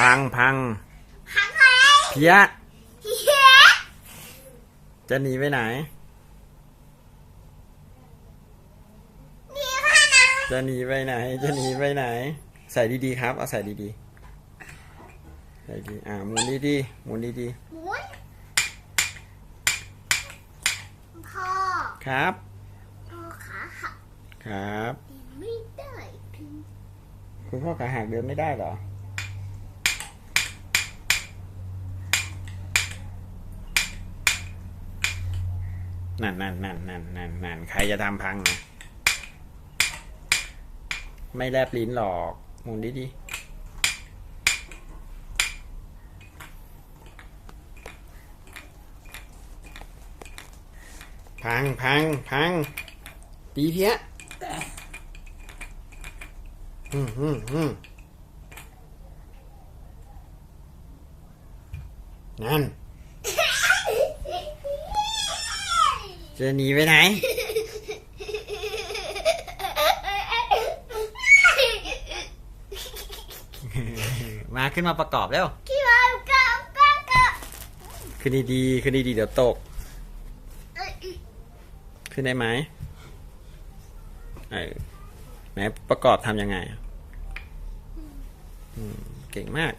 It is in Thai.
พังพังพังอะไรเพี้ยเฮียจะหนีไปไหนมีผ้านะจะหนีไปไหน จะหนีไปไหน ใส่ดีๆครับ เอาใส่ดีๆ ใส่ดี อ่าหมุนดีๆหมุนดีหมุนพ่อๆครับพ่อขาหักครับเดินไม่ได้พิมคุณพ่อขาหักเดินไม่ได้เหรอ นั่นนั่นนั่นนั่นนั่นนั่นใครจะทำพังนะไม่แลบลิ้นหรอกมุนดีๆพังพังพังตีเพี้ยอืมอืมอืมนั่น จะหนีไปไหน มาขึ้นมาประกอบแล้วที่ว่าก็ก็ก็ขึ้นดีๆขึ้นดีๆเดี๋ยวตกเอ้ยขึ้นได้ไหมเออไหนประกอบทำยังไงอืมเก่งมาก